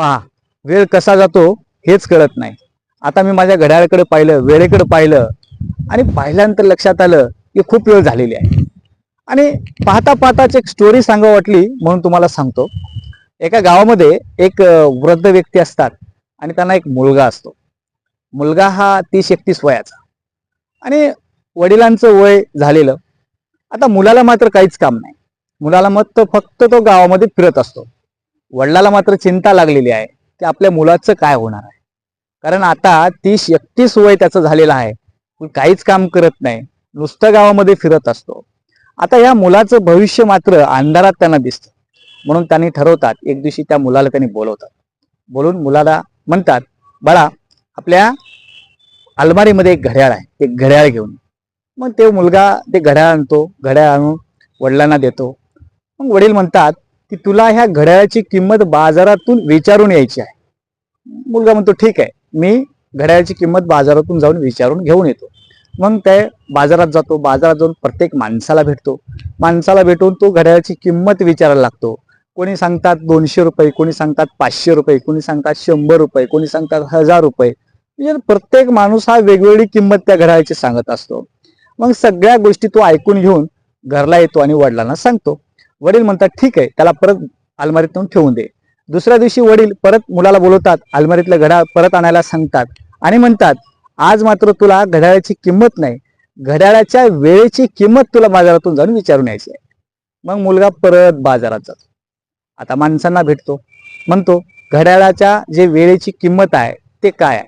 पहा वेळ कसा जातो हेच कळत नाही. आता मी माझ्या घड्याळाकडे पाहिलं वेळेकडे पाहिलं आणि पाहिल्यानंतर लक्षात आलं की खूप वेळ झालेली आहे. आणि पाहता पाहताच एक स्टोरी सांगा वाटली म्हणून तुम्हाला सांगतो. एका गावामध्ये एक वृद्ध व्यक्ती असतात आणि त्यांना एक मुलगा असतो. मुलगा हा तीस एकतीस वयाचा. आणि वडिलांचं वय झालेलं. आता मुलाला मात्र काहीच काम नाही. मुलाला मत फक्त तो गावामध्ये फिरत असतो. वडिलाला मात्र चिंता लागलेली आहे की आपल्या मुलाचं काय होणार आहे. कारण आता तीस एकतीस वय त्याचं झालेलं आहे. काहीच काम करत नाही. नुसतं गावामध्ये फिरत असतो. आता या मुलाचं भविष्य मात्र अंधारात त्यांना दिसतं. म्हणून त्यांनी ठरवतात एक दिवशी त्या मुलाला त्यांनी बोलवतात. बोलून मुलाला म्हणतात बाळा आपल्या अलमारीमध्ये एक घड्याळ आहे. एक घड्याळ घेऊन मग ते मुलगा ते घड्याळ आणतो घड्याळ आणून वडिलांना देतो. मग वडील म्हणतात की तुला ह्या घड्याळाची किंमत बाजारातून विचारून यायची आहे. मुलगा म्हणतो ठीक आहे मी घड्याळाची किंमत बाजारातून जाऊन विचारून घेऊन येतो. मग ते बाजारात जातो बाजारात जाऊन प्रत्येक माणसाला भेटतो. माणसाला भेटून तो घड्याळाची किंमत विचारायला लागतो. कोणी सांगतात दोनशे रुपये कोणी सांगतात पाचशे रुपये कोणी सांगतात शंभर रुपये कोणी सांगतात हजार रुपये. म्हणजे प्रत्येक माणूस हा वेगवेगळी किंमत त्या घड्याळाची सांगत असतो. मग सगळ्या गोष्टी तो ऐकून घेऊन घरला येतो आणि वडिलांना सांगतो. वडील म्हणतात ठीक आहे त्याला परत अलमारीतून ठेवून दे. दुसऱ्या दिवशी वडील परत मुलाला बोलवतात अलमारीतलं घड्याळ परत आणायला सांगतात आणि म्हणतात आज मात्र तुला घड्याळाची किंमत नाही घड्याळाच्या वेळेची किंमत तुला बाजारातून जाऊन विचारून यायची आहे. मग मुलगा परत बाजारात जातो. आता माणसांना भेटतो. म्हणतो घड्याळाच्या जे वेळेची किंमत आहे ते काय आहे?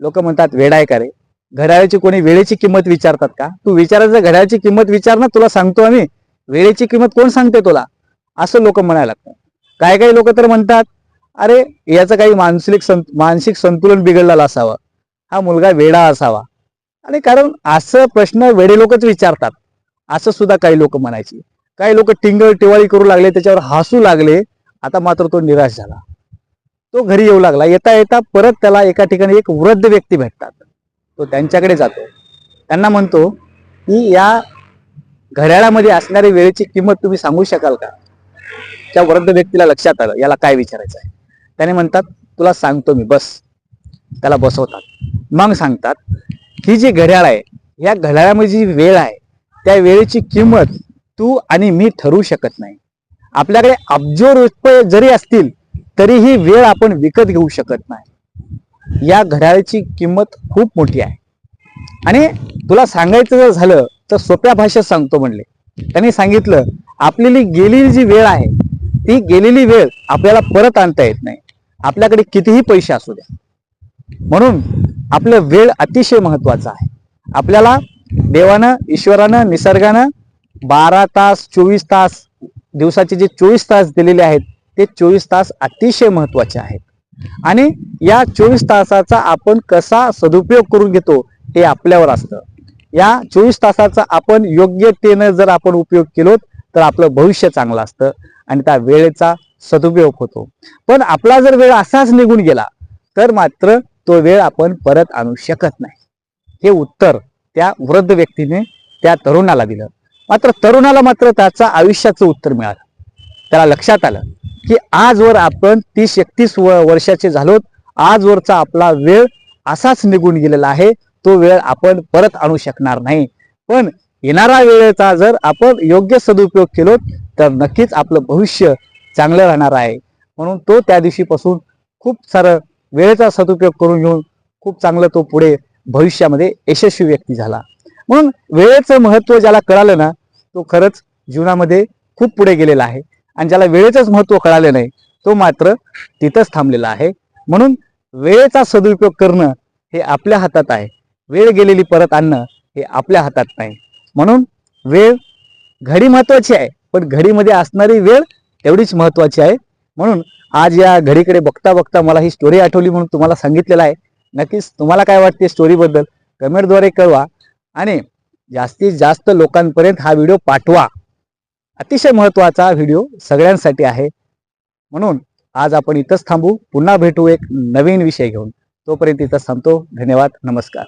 लोक म्हणतात वेळ आहे का रे घड्याळाची कोणी वेळेची किंमत विचारतात का? तू विचारायचं घड्याळाची किंमत विचार ना तुला सांगतो आम्ही. वेळेची किंमत कोण सांगते तुला? असं लोक म्हणायला लागतात. काही काही लोक तर म्हणतात अरे याचं काही मानसिक सं मानसिक संतुलन बिघडलेलं असावं. हा मुलगा वेडा असावा. आणि कारण असं प्रश्न वेडे लोकच विचारतात. असं सुद्धा काही लोक म्हणायची. काही लोक टिंगळ टिवाळी करू लागले त्याच्यावर हसू लागले आता मात्र तो निराश झाला. तो घरी येऊ लागला. येता येता परत त्याला एका ठिकाणी एक वृद्ध व्यक्ती भेटतात. तो त्यांच्याकडे जातो. त्यांना म्हणतो की या घड्याळामध्ये असणारी वेळेची किंमत तुम्ही सांगू शकाल का? त्या वृद्ध व्यक्तीला लक्षात आलं याला काय विचारायचं आहे? त्याने म्हणतात तुला सांगतो मी बस. त्याला बसवतात. मग सांगतात ही जी घड्याळ आहे या घड्याळामध्ये जी वेळ आहे त्या वेळेची किंमत तू आणि मी ठरवू शकत नाही. आपल्याकडे अब्जो रुपये जरी असतील तरी ही वेळ आपण विकत घेऊ शकत नाही. या घड्याळाची किंमत खूप मोठी आहे. आणि तुला सांगायचं जर झालं तर सोप्या भाषेत सांगतो म्हणले. त्यांनी सांगितलं आपलेली गेलेली जी वेळ आहे ती गेलेली वेळ आपल्याला परत आणता येत नाही. आपल्याकडे कितीही पैसे असू द्या. म्हणून आपलं वेळ अतिशय महत्त्वाचा आहे. आपल्याला देवानं ईश्वरानं निसर्गानं बारा तास चोवीस तास दिवसाचे जे चोवीस तास दिलेले आहेत ते चोवीस तास अतिशय महत्त्वाचे आहेत. आणि या चोवीस तासाचा आपण कसा सदुपयोग करून घेतो हे आपल्यावर असतं. या चोवीस तासाचा आपण योग्यतेनं जर आपण उपयोग केलो तर आपलं भविष्य चांगलं असतं आणि त्या वेळेचा सदुपयोग होतो. पण आपला जर वेळ असाच निघून गेला तर मात्र तो वेळ आपण परत आणू शकत नाही. हे उत्तर त्या वृद्ध व्यक्तीने त्या तरुणाला दिलं. मात्र तरुणाला मात्र त्याचं आयुष्याचं उत्तर मिळालं. त्याला लक्षात आलं की आजवर आपण तीस एकतीस वर्षाचे झालोत. आजवरचा आपला वेळ असाच निघून गेलेला आहे. तो वेळ आपण परत आणू शकणार नाही. पण येणारा वेळेचा जर आपण योग्य सदुपयोग केलो तर नक्कीच आपलं भविष्य चांगलं राहणार आहे. म्हणून तो त्या दिवशीपासून खूप सारं वेळेचा सदुपयोग करून घेऊन खूप चांगलं तो पुढे भविष्यामध्ये यशस्वी व्यक्ती झाला. म्हणून वेळेचं महत्त्व ज्याला कळालं ना तो खरंच जीवनामध्ये खूप पुढे गेलेला आहे. आणि ज्याला वेळेचंच महत्त्व कळालं नाही तो मात्र तिथंच थांबलेला आहे. म्हणून वेळेचा सदुपयोग करणं हे आपल्या हातात आहे. वेळ गेलेली परत आणणं हे आपल्या हातात नाही. म्हणून वेळ घडी महत्वाची आहे पण घडीमध्ये असणारी वेळ तेवढीच महत्वाची आहे. म्हणून आज या घडीकडे बघता बघता मला ही स्टोरी आठवली म्हणून तुम्हाला सांगितलेलं आहे. नक्कीच तुम्हाला काय वाटते स्टोरीबद्दल कमेंटद्वारे कळवा आणि जास्तीत जास्त लोकांपर्यंत हा व्हिडिओ पाठवा. अतिशय महत्त्वाचा व्हिडिओ सगळ्यांसाठी आहे. म्हणून आज आपण इथंच थांबू. पुन्हा भेटू एक नवीन विषय घेऊन. तोपर्यंत इथंच थांबतो. धन्यवाद. नमस्कार.